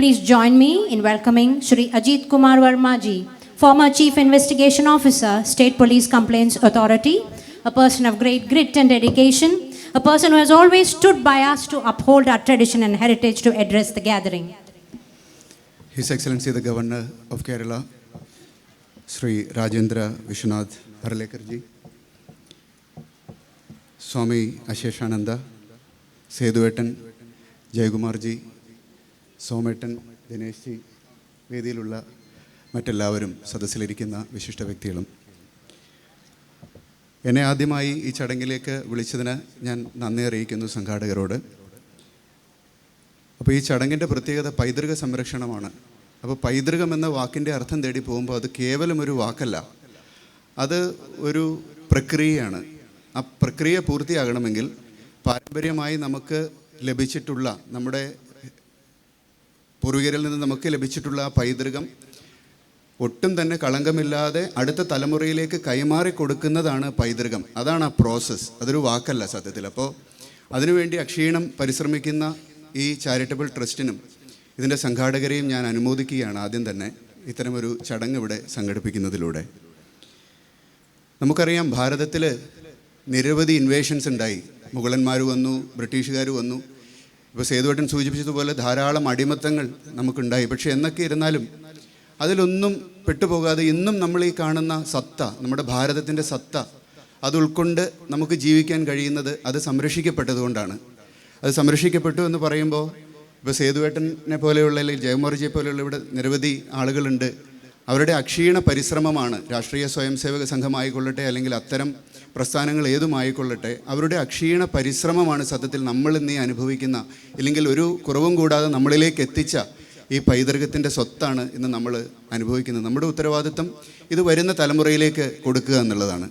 Please join me in welcoming Shri Ajit Kumar Verma ji, former Chief Investigation Officer, State Police Complaints Authority, a person of great grit and dedication, a person who has always stood by us to uphold our tradition and heritage to address the gathering. His Excellency the Governor of Kerala, Sri Rajendra Vishwanath Harlekarji, Swami Asheshananda, Seduetan, Jayagumarji, സോമേട്ടൻ ദിനേശ് ജി വേദിയിലുള്ള മറ്റെല്ലാവരും സദസ്സിലിരിക്കുന്ന വിശിഷ്ട വ്യക്തികളും. എന്നെ ആദ്യമായി ഈ ചടങ്ങിലേക്ക് വിളിച്ചതിന് ഞാൻ നന്ദി അറിയിക്കുന്നു സംഘാടകരോട്. അപ്പോൾ ഈ ചടങ്ങിന്റെ പ്രത്യേകത പൈതൃക സംരക്ഷണമാണ്. അപ്പോൾ പൈതൃകം എന്ന വാക്കിന്റെ അർത്ഥം തേടി പോകുമ്പോൾ അത് കേവലം ഒരു വാക്കല്ല. അത് ഒരു പ്രക്രിയയാണ്. ആ പ്രക്രിയ പൂർത്തിയാകണമെങ്കിൽ പാരമ്പര്യമായി നമുക്ക് ലഭിച്ചിട്ടുള്ള നമ്മുടെ പൂർവികരിൽ നിന്ന് നമുക്ക് ലഭിച്ചിട്ടുള്ള ആ പൈതൃകം ഒട്ടും തന്നെ കളങ്കമില്ലാതെ അടുത്ത തലമുറയിലേക്ക് കൈമാറി കൊടുക്കുന്നതാണ് പൈതൃകം. അതാണ് ആ പ്രോസസ്സ് അതൊരു വാക്കല്ല സത്യത്തിൽ. അപ്പോൾ അതിനുവേണ്ടി അക്ഷീണം പരിശ്രമിക്കുന്ന ഈ ചാരിറ്റബിൾ ട്രസ്റ്റിനും ഇതിന്റെ സംഘാടകരെയും ഞാൻ അനുമോദിക്കുകയാണ് ആദ്യം തന്നെ. ഇത്തരമൊരു ചടങ്ങ് ഇവിടെ സംഘടിപ്പിക്കുന്നതിലൂടെ. നമുക്കറിയാം ഭാരതത്തിൽ നിരവധി ഇൻവേഷൻസ് ഉണ്ടായി. മുഗളന്മാർ വന്നു ബ്രിട്ടീഷുകാർ വന്നു. ഇപ്പോൾ സേതുവേട്ടൻ സൂചിപ്പിച്ചതുപോലെ ധാരാളം അടിമത്തങ്ങൾ നമുക്കുണ്ടായി. പക്ഷേ എന്നൊക്കെ ഇരുന്നാലും അതിലൊന്നും പെട്ടുപോകാതെ ഇന്നും നമ്മൾ ഈ കാണുന്ന സത്ത നമ്മുടെ ഭാരതത്തിന്റെ സത്ത അത് ഉൾക്കൊണ്ട് നമുക്ക് ജീവിക്കാൻ കഴിയുന്നത് അത് സംരക്ഷിക്കപ്പെട്ടതുകൊണ്ടാണ്. അത് സംരക്ഷിക്കപ്പെട്ടു എന്ന് പറയുമ്പോൾ ഇപ്പോൾ സേതുവേട്ടനെ പോലെയുള്ള അല്ലെങ്കിൽ ജയമോർജിയെ പോലെയുള്ള ഇവിടെ നിരവധി ആളുകളുണ്ട്. അവരുടെ അക്ഷീണ പരിശ്രമമാണ് രാഷ്ട്രീയ സ്വയം സേവക സംഘമായിക്കൊള്ളട്ടെ അല്ലെങ്കിൽ അത്തരം പ്രസ്ഥാനങ്ങൾ ഏതുമായിക്കൊള്ളട്ടെ അവരുടെ അക്ഷീണ പരിശ്രമമാണ് സത്യത്തിൽ നമ്മൾ ഇന്നീ അനുഭവിക്കുന്ന ഇല്ലെങ്കിൽ ഒരു കുറവും കൂടാതെ നമ്മളിലേക്ക് എത്തിച്ച ഈ പൈതൃകത്തിന്റെ സ്വത്താണ് ഇന്ന് നമ്മൾ അനുഭവിക്കുന്നത്. നമ്മുടെ ഉത്തരവാദിത്വം ഇത് വരുന്ന തലമുറയിലേക്ക് കൊടുക്കുക എന്നുള്ളതാണ്.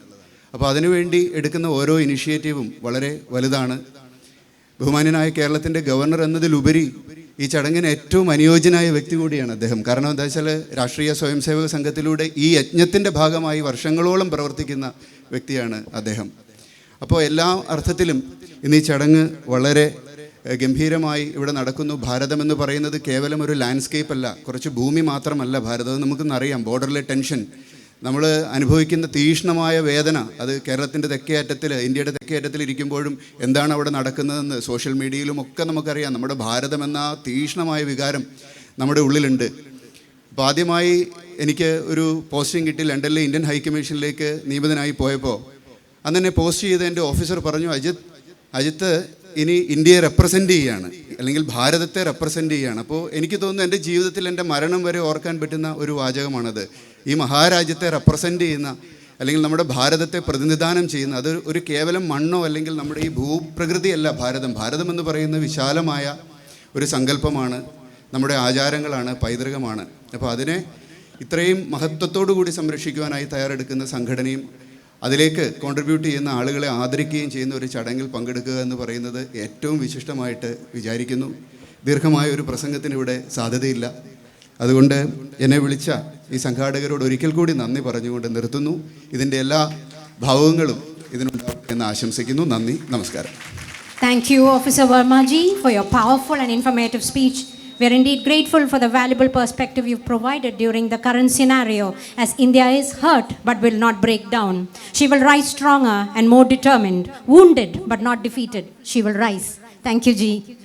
അപ്പോൾ അതിനുവേണ്ടി എടുക്കുന്ന ഓരോ ഇനിഷ്യേറ്റീവും വളരെ വലുതാണ്. ബഹുമാന്യനായ കേരളത്തിന്റെ ഗവർണർ എന്നതിലുപരി ഈ ചടങ്ങിന് ഏറ്റവും അനുയോജ്യനായ വ്യക്തി കൂടിയാണ് അദ്ദേഹം. കാരണം എന്താ വെച്ചാൽ രാഷ്ട്രീയ സ്വയം സേവക സംഘത്തിലൂടെ ഈ യജ്ഞത്തിന്റെ ഭാഗമായി വർഷങ്ങളോളം പ്രവർത്തിക്കുന്ന വ്യക്തിയാണ് അദ്ദേഹം. അപ്പോൾ എല്ലാ അർത്ഥത്തിലും ഇന്ന് ഈ ചടങ്ങ് വളരെ ഗംഭീരമായി ഇവിടെ നടക്കുന്നു. ഭാരതം എന്ന് പറയുന്നത് കേവലം ഒരു ലാൻഡ്സ്കേപ്പ് അല്ല കുറച്ച് ഭൂമി മാത്രമല്ല ഭാരതം. നമുക്കൊന്നറിയാം ബോർഡറിലെ ടെൻഷൻ നമ്മൾ അനുഭവിക്കുന്ന തീഷ്ണമായ വേദന അത് കേരളത്തിന്റെ തെക്കേ അറ്റത്തിൽ ഇന്ത്യയുടെ തെക്കേ അറ്റത്തിൽ ഇരിക്കുമ്പോഴും എന്താണ് അവിടെ നടക്കുന്നതെന്ന് സോഷ്യൽ മീഡിയയിലും ഒക്കെ നമുക്കറിയാം. നമ്മുടെ ഭാരതം എന്ന തീഷ്ണമായ വികാരം നമ്മുടെ ഉള്ളിലുണ്ട്. അപ്പോൾ ആദ്യമായി എനിക്ക് ഒരു പോസ്റ്റിംഗ് കിട്ടി ലണ്ടനിലെ ഇന്ത്യൻ ഹൈക്കമ്മീഷനിലേക്ക് നിയമിതനായി പോയപ്പോൾ. അന്ന് എന്നെ പോസ്റ്റ് ചെയ്ത എന്റെ ഓഫീസർ പറഞ്ഞു അജിത് അജിത്ത് ഇനി ഇന്ത്യയെ റെപ്രസെന്റ് ചെയ്യുകയാണ് അല്ലെങ്കിൽ ഭാരതത്തെ റെപ്രസെന്റ് ചെയ്യുകയാണ് അപ്പോൾ എനിക്ക് തോന്നുന്നു എന്റെ ജീവിതത്തിൽ എന്റെ മരണം വരെ ഓർക്കാൻ പറ്റുന്ന ഒരു വാചകമാണത്. ഈ മഹാരാജ്യത്തെ റെപ്രസെന്റ് ചെയ്യുന്ന അല്ലെങ്കിൽ നമ്മുടെ ഭാരതത്തെ പ്രതിനിധാനം ചെയ്യുന്ന അത് ഒരു കേവലം മണ്ണോ അല്ലെങ്കിൽ നമ്മുടെ ഈ ഭൂപ്രകൃതിയല്ല ഭാരതം. ഭാരതം എന്ന് പറയുന്ന വിശാലമായ ഒരു സങ്കല്പമാണ് നമ്മുടെ ആചാരങ്ങളാണ് പൈതൃകമാണ്. അപ്പോൾ അതിനെ ഇത്രയും മഹത്വത്തോടു കൂടി സംരക്ഷിക്കുവാനായി തയ്യാറെടുക്കുന്ന സംഘടനയും അതിലേക്ക് കോൺട്രിബ്യൂട്ട് ചെയ്യുന്ന ആളുകളെ ആദരിക്കുകയും ചെയ്യുന്ന ഒരു ചടങ്ങിൽ പങ്കെടുക്കുക എന്ന് പറയുന്നത് ഏറ്റവും വിശിഷ്ടമായിട്ട് വിചാരിക്കുന്നു. ദീർഘമായ ഒരു പ്രസംഗത്തിന് ഇവിടെ സാധ്യതയില്ല. അതുകൊണ്ട് എന്നെ വിളിച്ച ഈ സംഘാടകരോട് ഒരിക്കൽ കൂടി നന്ദി പറഞ്ഞുകൊണ്ട് നിർത്തുന്നു. ഇതിന്റെ എല്ലാ ഭാവങ്ങളും ഇതിനുണ്ടാവും എന്ന് ആശംസിക്കുന്നു. നന്ദി. നമസ്കാരം. Thank you officer Varmaji for your powerful and informative informative speech. We are indeed grateful for the valuable perspective you've provided during the current scenario, as India is hurt but will not break down. She will rise stronger and more determined, wounded but not defeated. She will rise. Thank you, Ji.